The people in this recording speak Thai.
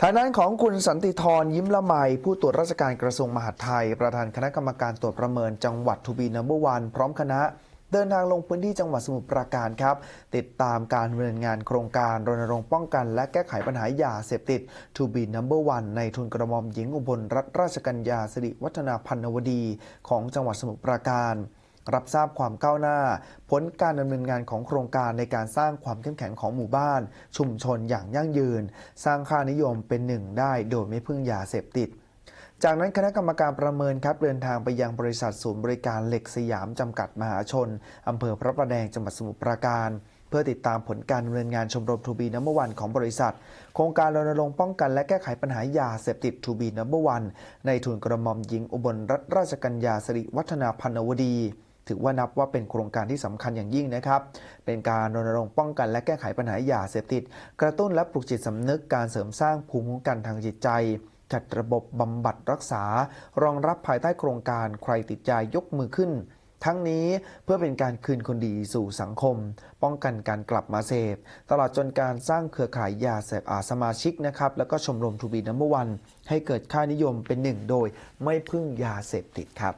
ทางด้านของคุณสันติธรยิ้มละไม ผู้ตรวจราชการกระทรวงมหาดไทย ประธานคณะกรรมการตรวจประเมินจังหวัดทูบีนัมเบอร์วันพร้อมคณะเดินทางลงพื้นที่จังหวัดสมุทรปราการครับ ติดตามการดำเนินงานโครงการรณรงค์ป้องกันและแก้ไขปัญหายาเสพติด To be number one ในทุนกระหม่อมหญิงอุบลรัตนราชกัญญาสิริวัฒนาพันนวดี ของจังหวัดสมุทรปราการ รับทราบความก้าวหน้า ผลการดำเนินงานของโครงการในการสร้างความเข้มแข็งของหมู่บ้าน ชุมชนอย่างยั่งยืน สร้างค่านิยมเป็นหนึ่งได้โดยไม่พึ่งยาเสพติดจากนั้นคณะกรรมการประเมินครับเดินทางไปยังบริษัทศูนย์บริการเหล็กสยามจำกัดมหาชน อำเภอพระประแดงจังหวัดสมุทรปราการ เพื่อติดตามผลการดำเนินงานชมรมทูบีนัมเบอร์วันของบริษัท โครงการรณรงค์ป้องกันและแก้ไขปัญหายาเสพติดทูบีนัมเบอร์วันในทุนกระหม่อมหญิงอุบลรัตนราชกัญญาสิริวัฒนาพันนวดี ถือว่านับว่าเป็นโครงการที่สำคัญอย่างยิ่งนะครับ เป็นการรณรงค์ป้องกันและแก้ไขปัญหายาเสพติด กระตุ้นและปลุกจิตสำนึกการเสริมสร้างภูมิคุ้มกันทางจิตใจ จัดระบบบำบัดรักษา รองรับภายใต้โครงการใครติดยายกมือขึ้น ทั้งนี้เพื่อเป็นการคืนคนดีสู่สังคม ป้องกันการกลับมาเสพ ตลอดจนการสร้างเครือข่ายยาเสพอาสมาชิกนะครับแล้วก็ชมรมทูบีนัมเบอร์วันให้เกิดค่านิยมเป็นหนึ่งโดยไม่พึ่งยาเสพติดครับ